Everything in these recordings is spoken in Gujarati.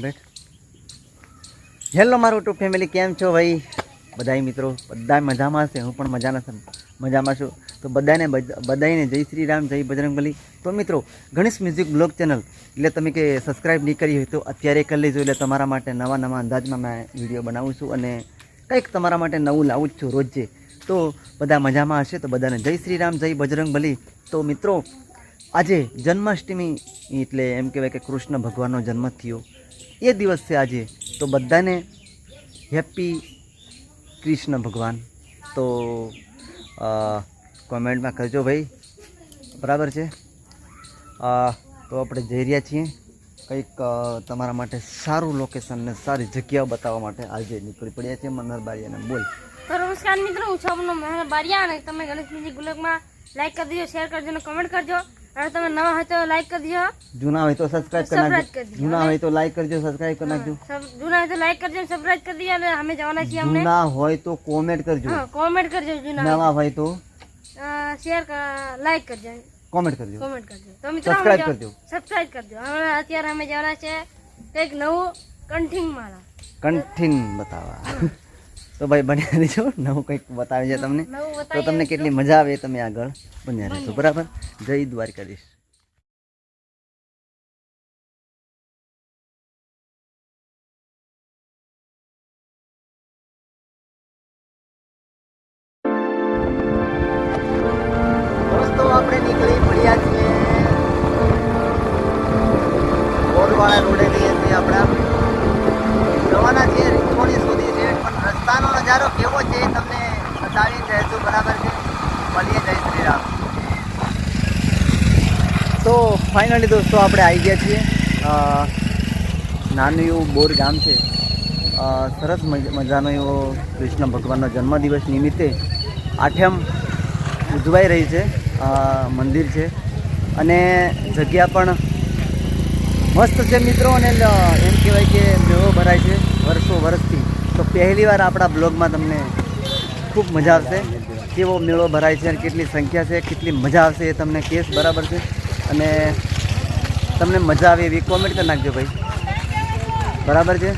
કમ્પ્લીટ હેલો મારું ટુ ફેમિલી કેમ છો ભાઈ? બધાય મિત્રો બધા મજામાં હશે હું પણ મજાના છું, મજામાં છું. તો બધાને બધ- બધાને જય શ્રી રામ, જય બજરંગબલી. તો મિત્રો, ગણેશ મ્યુઝિક બ્લોગ ચેનલ, એટલે તમે કે સબસ્ક્રાઈબ નહીં કરી હોય તો અત્યારે કરી લેજો, એટલે તમારા માટે નવા નવા અંદાજમાં મેં વીડિયો બનાવું છું અને કંઈક તમારા માટે નવું લાવું જ છું રોજે. તો બધા મજામાં હશે, તો બધાને જય શ્રી રામ, જય બજરંગબલી. તો મિત્રો, આજે જન્માષ્ટમી, એટલે એમ કહેવાય કે કૃષ્ણ ભગવાનનો જન્મ થયો. એ દિવસ છે આજે. તો બધાને હેપી કૃષ્ણ ભગવાન. તો કોમેન્ટમાં કરજો ભાઈ. બરાબર છે? તો આપણે જઈ રહ્યા છીએ. કંઈક તમારા માટે સારું લોકેશન ને સારી જગ્યાઓ બતાવવા માટે આજે નીકળી પડ્યા છીએ મનહર બારિયાને બોલ. નમસ્કાર મિત્રો, હું છું મનહર બારિયા અને તમે ગણેશ બીજી ગુલકમાં લાઈક કરી દેજો શેર કરજો અને કમેન્ટ કરજો અને તમે નવા હોય તો લાઈક કરી દેજો જૂના હોય તો સબસ્ક્રાઇબ કરી નાખજો. જૂના હોય તો લાઈક કરજો સબસ્ક્રાઇબ કરી નાખજો. જૂના હોય તો લાઈક કરજો સબસ્ક્રાઇબ કરી દેજો અને અમે જવાના છીએ અમને. જૂના હોય તો કોમેન્ટ કરજો. હા કોમેન્ટ કરજો જૂના નવા હોય તો શેર લાઈક કરજો. કોમેન્ટ કરજો. કોમેન્ટ કરજો. તો મિત્રો સબસ્ક્રાઇબ કરજો. સબસ્ક્રાઇબ કરજો. હવે અત્યારે અમે જવાના છે કંઈક નવું કંઠીન મારા કંઠીન બતાવવા. તો ભાઈ બન્યા રહેજો. નવું કંઈક બતાવી છે તમને. તો તમને કેટલી મજા આવે તમે આગળ બન્યા રહેશો બરાબર? જય દ્વારકાધીશ. આપણે નીકળી પડ્યા છીએ. રોડે જઈએ છીએ આપણા જવાના છીએ રીંગોળી સુધી છે પણ રસ્તાનો નજારો કેવો છે એ તમને બતાવી રહેશું બરાબર છે મળીએ જય શ્રી રામ તો ફાઇનલી દોસ્તો આપણે આવી ગયા છીએ. નાનું એવું બોર ગામ છે. સરસ મજ- મજાનો એવો કૃષ્ણ ભગવાનનો જન્મદિવસ નિમિત્તે આઠમ ઉજવાઈ રહી છે. મંદિર છે. અને જગ્યા પણ મસ્ત છે મિત્રો અને એમ કહેવાય કે મેળો ભરાય છે વર્ષો વર્ષથી. તો પહેલી વાર આપણા બ્લોગમાં તમને ખૂબ મજા આવશે. કેવો મેળો ભરાય છે અને કેટલી સંખ્યા છે, કેટલી મજા આવશે એ તમને કેસ બરાબર છે? અને તમને મજા આવે એવી કોમેન્ટ કરી નાખજો ભાઈ. બરાબર છે?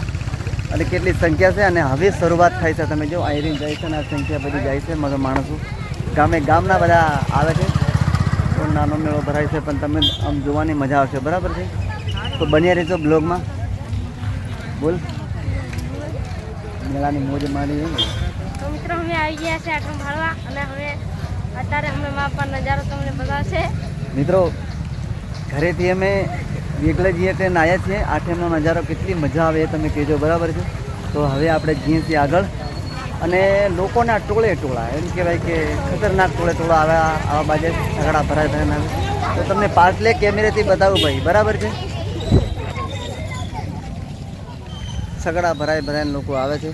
અને કેટલી સંખ્યા છે અને હવે શરૂઆત થાય છે. તમે જો આયરિંગ જાય છે અને આ સંખ્યા બધી જાય છે મગર માણસો. ગામે ગામના બધા આવે છે. તો નાનો મેળો ભરાય છે પણ તમે આમ જોવાની મજા આવશે. બરાબર છે? તો બન્યા રહેજો બ્લોગમાં. બોલ. મેળાની મોજ મારી તો મિત્રો અમે આવી ગયા છે આઠમ ભાળવા અને હવે અત્યારે અમે માપા નજારો તમને બતાવશે. મિત્રો ઘરેથી અમે વેગળે જઈએ ટ્રેન નાયા છીએ. આઠમનો નજારો કેટલી મજા આવે એ તમે કહેજો, બરાબર છે? તો હવે આપણે જઈએ છીએ આગળ. અને લોકોના ટોળે ટોળા, એમ કહેવાય કે ખતરનાક ટોળે ટોળા આવ્યા આવા બાજે ઝઘડા ભરાય ભરાય તો તમને પાર્ટલે કેમેરેથી બતાવું ભાઈ, બરાબર છે? સગડા ભરાય ભરાઈને લોકો આવે છે.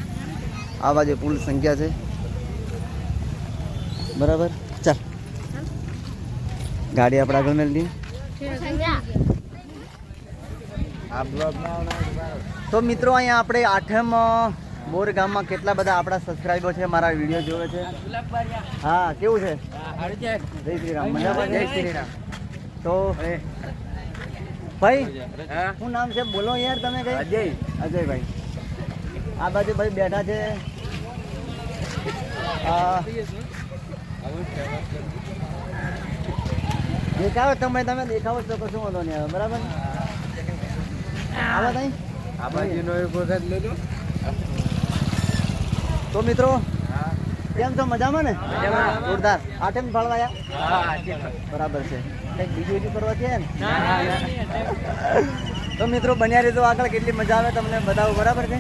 આ બાજુ પુલ સંખ્યા છે. બરાબર? ચાલ. ગાડી આપણે આગળ મેળવી તો મિત્રો અહીંયા આપણે આઠમ બોર ગામમાં કેટલા બધા આપણા સબસ્ક્રાઈબર છે મારા વીડિયો જોવે છે? હા કેવું છે? જય શ્રી રામ જય શ્રી રામ. તો ભાઈ શું નામ છે? બોલો યાર તમે કઈ. અજય. અજયભાઈ. આ બાજુ ભાઈ બેઠા છે. દેખાવો તમે તમે દેખાવો છો કશું વાંધો નહીં આવે. બરાબર આવો તઈ? આ બાજુનો એક વખત લેજો તો મિત્રો કેમ છો? મજામાં ને? જોરદાર. આઠેમ ફળવાયા? બરાબર છે. કંઈક બીજું બીજું કરવા છે ને? તો મિત્રો બન્યા રહેજો આગળ. કેટલી મજા આવે તમને બતાવો બરાબર છે?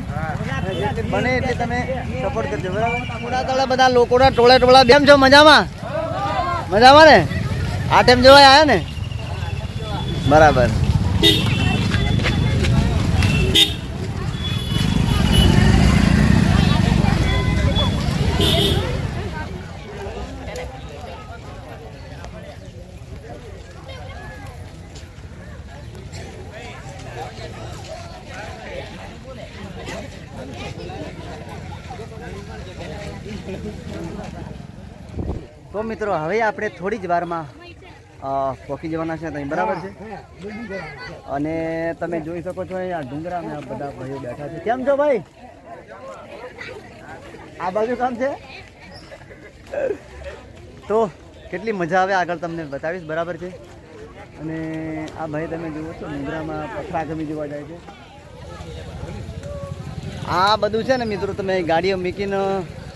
બને એટલે તમે સપોર્ટ કરજો બરાબર? થોડા થોડા બધા લોકોના ટોળા ટોળા કેમ છો મજામાં? મજામાં ને? આ ટાઈમ જોવા આવ્યા ને? બરાબર. તો મિત્રો હવે આપણે થોડી જ વારમાં પહોંચી જવાના છે ત્યાં બરાબર છે? અને તમે જોઈ શકો છો અહીંયા ડુંગરામાં આ બધા ભાઈઓ બેઠા છે. કેમ છો ભાઈ? આ બાજુ કામ છે? તો કેટલી મજા આવે આગળ તમને બતાવીશ બરાબર છે? અને આ ભાઈ તમે જુઓ છો ડુંગરામાં પથરા ગમી જોવા જાય છે. આ બધું છે ને મિત્રો તમે ગાડીઓ મૂકીને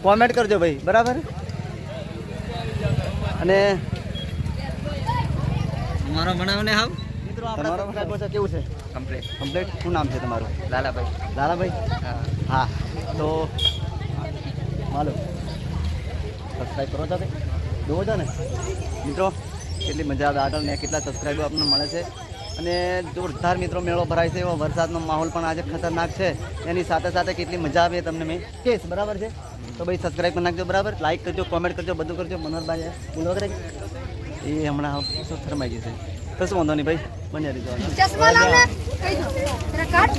કોમેન્ટ કરજો ભાઈ બરાબર? અને મારો બનાવને હાવ? મિત્રો તમારો કેવું છે? કમ્પ્લીટ કમ્પ્લીટ શું નામ છે તમારું? લાલાભાઈ. લાલાભાઈ? હા. તો હાલો સબસ્ક્રાઈબ કરો છો જોવો છો ને? મિત્રો કેટલી મજા આવે આગળ ને કેટલા સબસ્ક્રાઈબો આપણને મળે છે. અને જોરદાર મિત્રો મેળો ભરાય છે એવો વરસાદનો માહોલ પણ આજે ખતરનાક છે. એની સાથે સાથે કેટલી મજા આવે તમને મેં. કેસ બરાબર છે? તો ભાઈ સબસ્ક્રાઈબ કરી નાખજો બરાબર? લાઇક કરજો કોમેન્ટ કરજો બધું કરજો. મનોહરભાઈ બોલો વગેરે એ હમણાં શું ફરમાઈ જશે કશું વાંધો નહીં ભાઈ? બન્યા રહીજો ચશ્મા લાવ ને કહી દો. જરા કાઢ.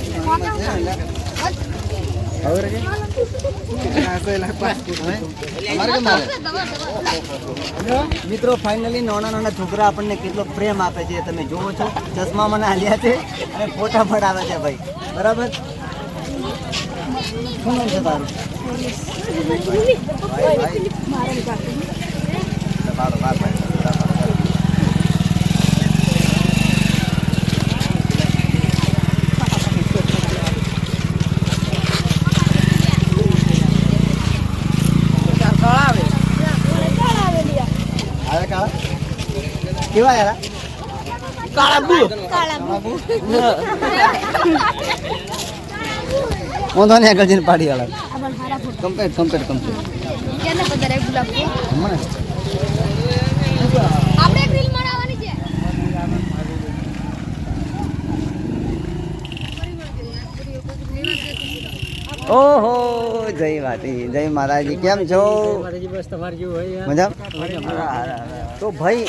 હવે રે અમારે કેમ આવે? મિત્રો ફાઇનલી નાના નાના છોકરા આપણને કેટલો પ્રેમ આપે છે. તમે જોવો છો ચશ્મા મને આલ્યા છે અને ફોટા પણ આવે છે ભાઈ. બરાબર? શું નામ છે તારું ભાઈ, ભાઈ. બાર, બાર, ભાઈ. બરાબર, બરાબર. આવે કાળા કેવા યાર? કાળાબુ. કાળાબુ. કાળા વાંધો નહીં આગળ જઈને પાડી આલા. કમ્પ્લીટ કમ્પ્લીટ કમ્પ્લીટ કેને બધારે ગુલાબ હમણાં આપણે ગ્રીલ રીલ છે. ઓહો જય વાતી જય માતાજી. કેમ છો? બસ તમારે જેવું હોય મજા તો ભાઈ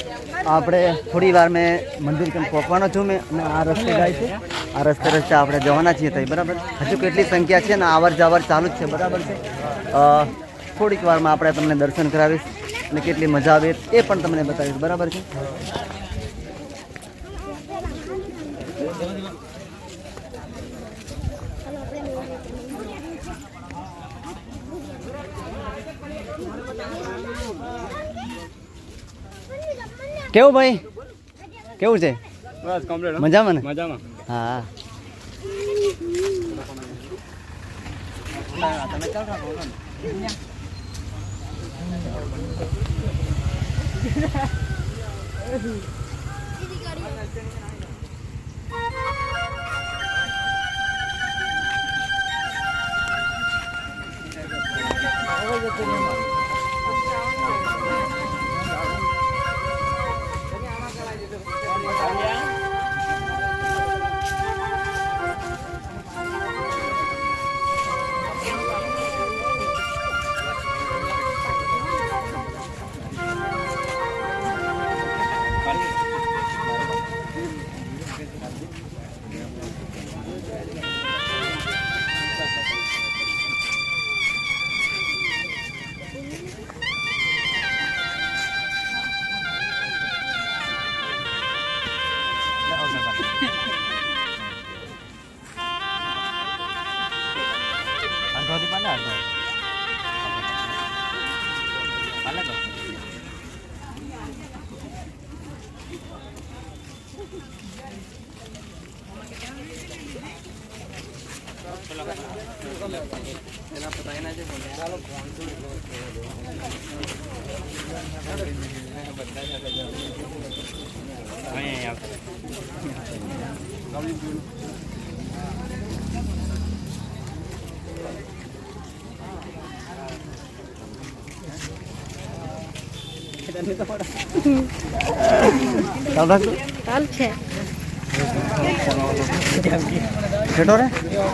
આપણે થોડી વાર મેં મંદિર કેમ પહોંચવાનો છું મેં, અને આ રસ્તે જાય છે. આ રસ્તે રસ્તે આપણે જવાના છીએ તઈ, બરાબર? હજુ કેટલી સંખ્યા છે ને આવર જાવર ચાલુ જ છે, બરાબર છે? થોડીક વારમાં આપણે તમને દર્શન કરાવીશ અને કેટલી મજા આવે એ પણ તમને બતાવીશ, બરાબર છે? કેવું ભાઈ? કેવું છે? બસ કમ્પ્લીટ મજામાં ને? મજામાં. હા. ચાલ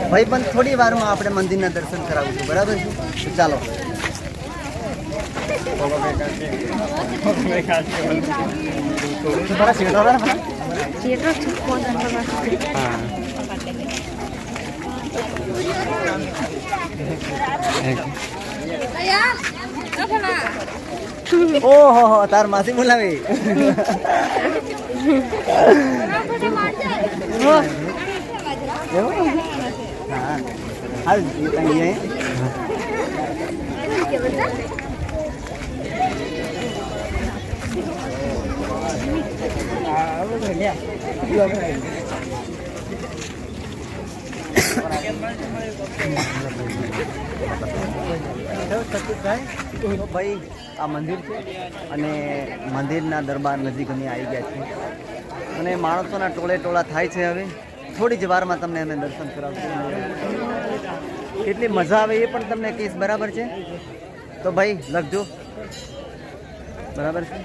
ભાઈ પણ થોડી વારમાં આપણે મંદિરના દર્શન કરાવીશું બરાબર છે ચાલો થોડા છેટો રે મને. જેટલો છપ્પો હા અયા ઓહો હો તાર માસી બોલાવી એવું? હા હાલ એ તઈ જઈએ. તો ભાઈ, આ મંદિર છે અને મંદિરના દરબાર નજીક અમે આવી ગયા છીએ. અને માણસોના ટોળે ટોળા થાય છે હવે. થોડી જ વારમાં તમને અમે દર્શન કરાવશું. કેટલી મજા આવે એ પણ તમને કહીશ, બરાબર છે? તો ભાઈ, લખજો. બરાબર છે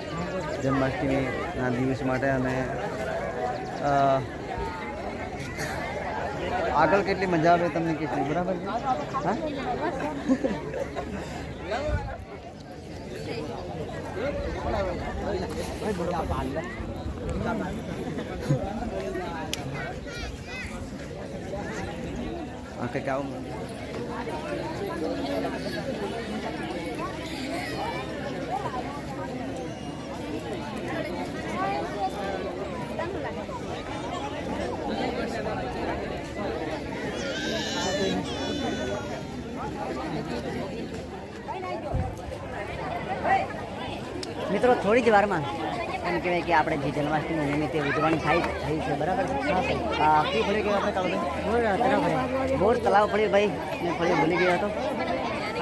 જન્માષ્ટમીના દિવસ માટે અને અ, આગળ કેટલી મજા આવે તમને કેટલી બરાબર છે હા આ કંઈક આવું મિત્રો થોડી જ વારમાં એમ કહેવાય કે આપણે જે જન્માષ્ટમી નિમિત્તે ઉજવણી થાય થઈ છે બરાબર? કઈ ફળી ગયો આપણે કાળુભાઈ બોર તલાવ ફળી ભાઈ. મેં ફળી ભૂલી ગયો હતો.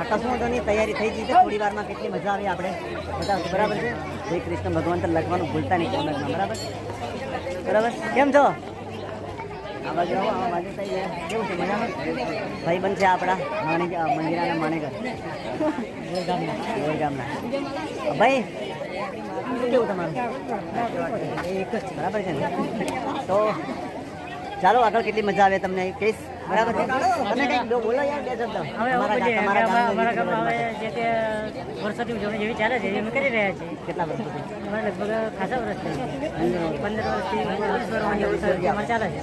અકસ્માતોની તૈયારી થઈ ગઈ છે. થોડી વારમાં કેટલી મજા આવી આપણે બધા બરાબર છે? જય કૃષ્ણ ભગવાન તો લખવાનું ભૂલતા નહીં કમેન્ટમાં બરાબર? બરાબર? કેમ છો? આ બાજુ આવો આ બાજુ થઈ ગયા. કેવું છે મજામાં? ભાઈ બન છે આપણા માણેક મંદિરાના માણેકર. ગામના ભાઈ કેવું તમારું એક જ બરાબર છે ને તો ચાલો આગળ કેટલી મજા આવે તમને કહીશ બરાબર તમે કંઈક બોલો યાર બે શબ્દ. અમારા ગા- તમારા ગામની અમારા જે તે વર્ષોથી ઉજવણી જેવી ચાલે છે અમે કરી રહ્યા છીએ. કેટલા વર્ષોથી? અમારે લગભગ ખાસા વર્ષ થઈ પંદર વર્ષથી વીસ વર્ષથી ઉત્સવ અમારે ચાલે છે.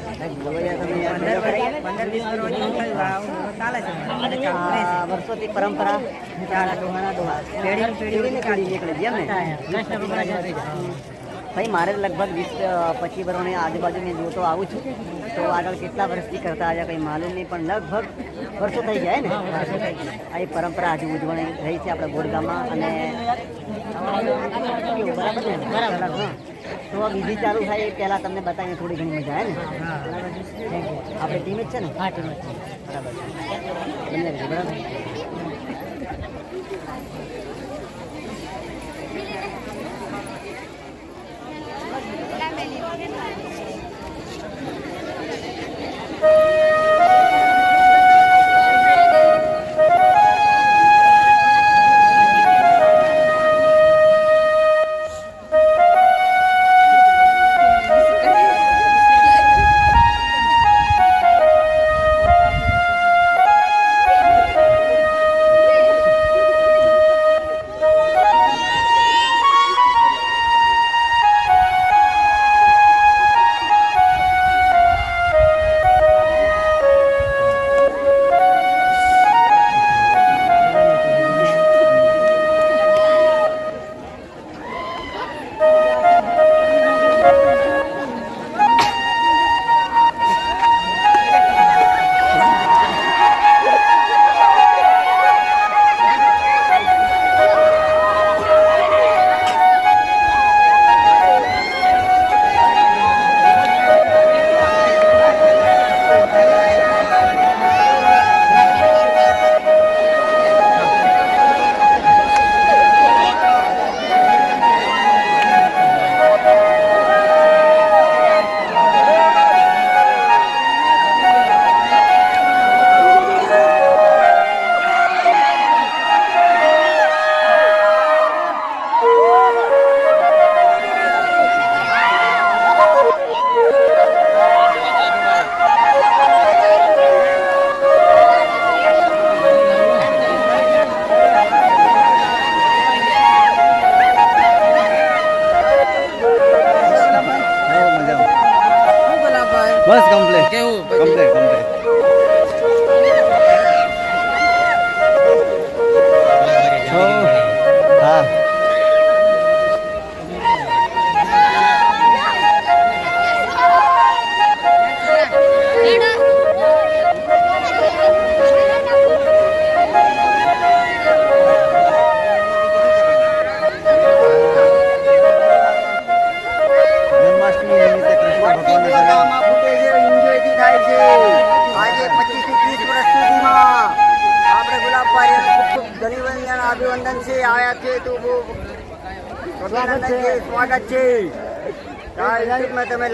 પંદર વીસ વર્ષથી ચાલે છે. વર્ષોથી પરંપરા ડોહાના ડોહા. પેઢી પેઢી નીકળે નીકળી એમ ને? ભાઈ મારે લગભગ વીસ પચીસ વર્ષની આજુબાજુ મેં જોતો આવું છું. તો આગળ કેટલા વર્ષથી કરતા આવ્યા કંઈ માલુમ નહીં પણ લગભગ વર્ષો થઈ જાય ને. આ એક પરંપરા હજી ઉજવણી રહી છે આપણા ગોડગામાં અને બરાબર ને? બરાબર. તો આ બીજી ચાલુ થાય એ પહેલાં તમને બતાવીને થોડી ઘણી મજા આવે ને? બરાબર આપણે ટીમ જ છે ને? હા ટીમ છે. બરાબર છે. રીતે બરાબર?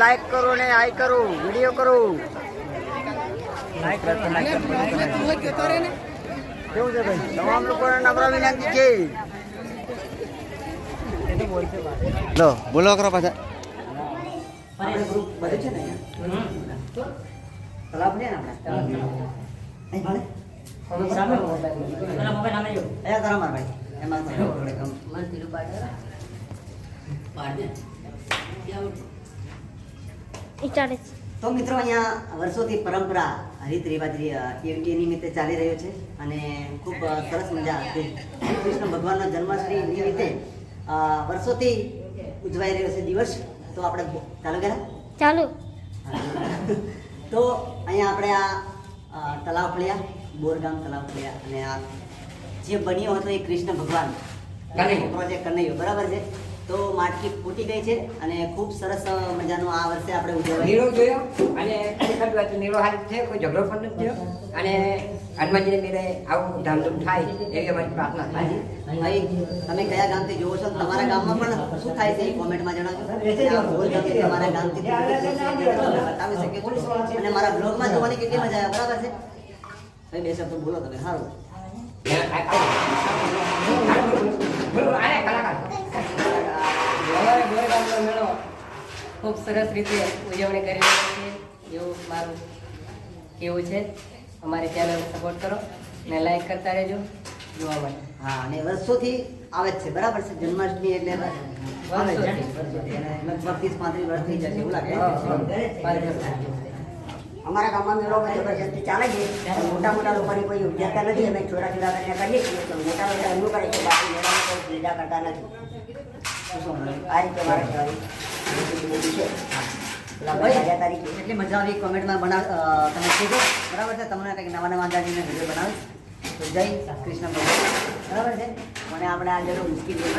લાઈક કરો ને આઈ કરો વીડિયો કરો. કેવું છે ભાઈ? તમામ લોકોને નમ્ર વિનંતી છે. લો બોલો કરો પાછા. એમાં ચાલે છે. તો મિત્રો અહીંયા વર્ષોથી પરંપરા રીત રિવાજ એ નિમિત્તે ચાલી રહ્યો છે અને ખૂબ સરસ મજા કૃષ્ણ ભગવાનનો જન્માષ્ટમી નિમિત્તે વર્ષોથી ઉજવાઈ રહ્યો છે દિવસ. તો આપણે ચાલુ ગયા ચાલુ. તો અહીંયા આપણે આ તલાવ ફળ્યા બોરગામ તલાવ ફળ્યા અને આ જે બન્યો હતો એ કૃષ્ણ ભગવાન. પ્રોજેક્ટ કનૈયો. બરાબર છે? તો માટકી ફૂટી ગઈ છે અને ખૂબ સરસ મજાનો આ વર્ષે આપણે ઉજવણી નીરો જોયો અને ખરેખર વાત નીરો હાલ છે કોઈ ઝઘડો પણ નથી થયો અને હનુમાનજીને મેરે આવું ધામધૂમ થાય એવી અમારી પ્રાર્થના થાય ભાઈ તમે કયા ગામથી જોવો છો તમારા ગામમાં પણ શું થાય છે એ કોમેન્ટમાં જણાવજો તમારા ગામથી બતાવી શકે અને મારા બ્લોગમાં જોવાની કેટલી મજા આવે બરાબર છે ભાઈ બે શબ્દો બોલો તમે સારું બોલો આને કલાકાર અમારે ગોરેગામનો મેળો ખૂબ સરસ રીતે ઉજવણી કરી રહ્યો છે. એવું મારું કેવું છે. અમારી ચેનલ સપોર્ટ કરો ને લાઈક કરતા રહેજો જોવા માટે. હા અને વર્ષોથી આવે છે. બરાબર છે. જન્માષ્ટમી એટલે લગભગ ત્રીસ પાંત્રીસ વર્ષ થઈ જશે. એવું લાગે. અમારા ગામમાં મેળો જબરજસ્તી ચાલે છે. મોટા મોટા લોકોની કોઈ યોગ્યતા નથી. અમે છોરા છોરા કરીને કરીએ છીએ. તો મોટા મોટા અનુભવ કરે છે. બાકી કોઈ સુવિધા કરતા નથી? આ રીતે એટલી મજા આવી કોમેન્ટમાં બનાવ તમે કીધો બરાબર છે તમને કંઈક નવા નવા અંદાજીને વીડિયો બનાવીશ તો જય કૃષ્ણ બરાબર છે મને આપણે આ જરૂર મુશ્કેલી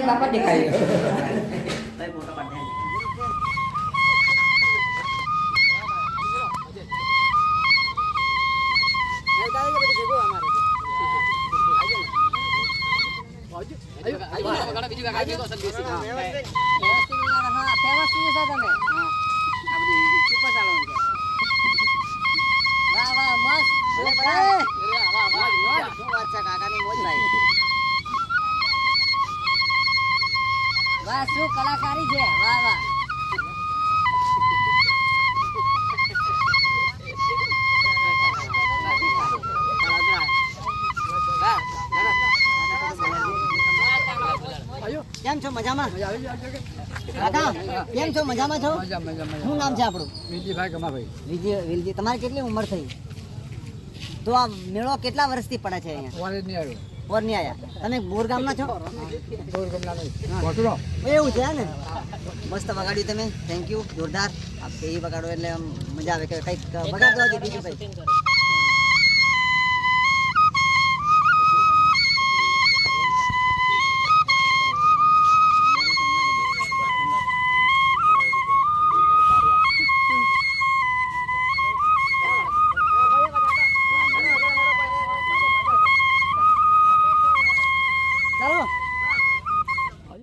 બરાબર દેખાય ભાઈ ફોટો પાડ દે હા ફેમસ છે. તમે વાહ વાહ મસ્ત વાહ શું કલાકારી છે વાહ વાહ. કેમ છો મજામાં? કાકા કેમ છો? મજામાં છો? શું નામ છે આપણું? વિજયભાઈ ગમાભાઈ વિજય વિલજી તમારી કેટલી ઉંમર થઈ? તો આ મેળો કેટલા વર્ષથી પડે છે અહીંયા? કોલેજ નહીં આવ્યો ઓર નહીં આયા? તમે બોરગામના છો? દોર ગમલા નહીં. એવું છે ને? મસ્ત વગાડ્યું તમે. થેન્ક યુ જોરદાર. આપ એ વગાડો એટલે આમ મજા આવે કે કંઈક વગાડતો બીજું કંઈક.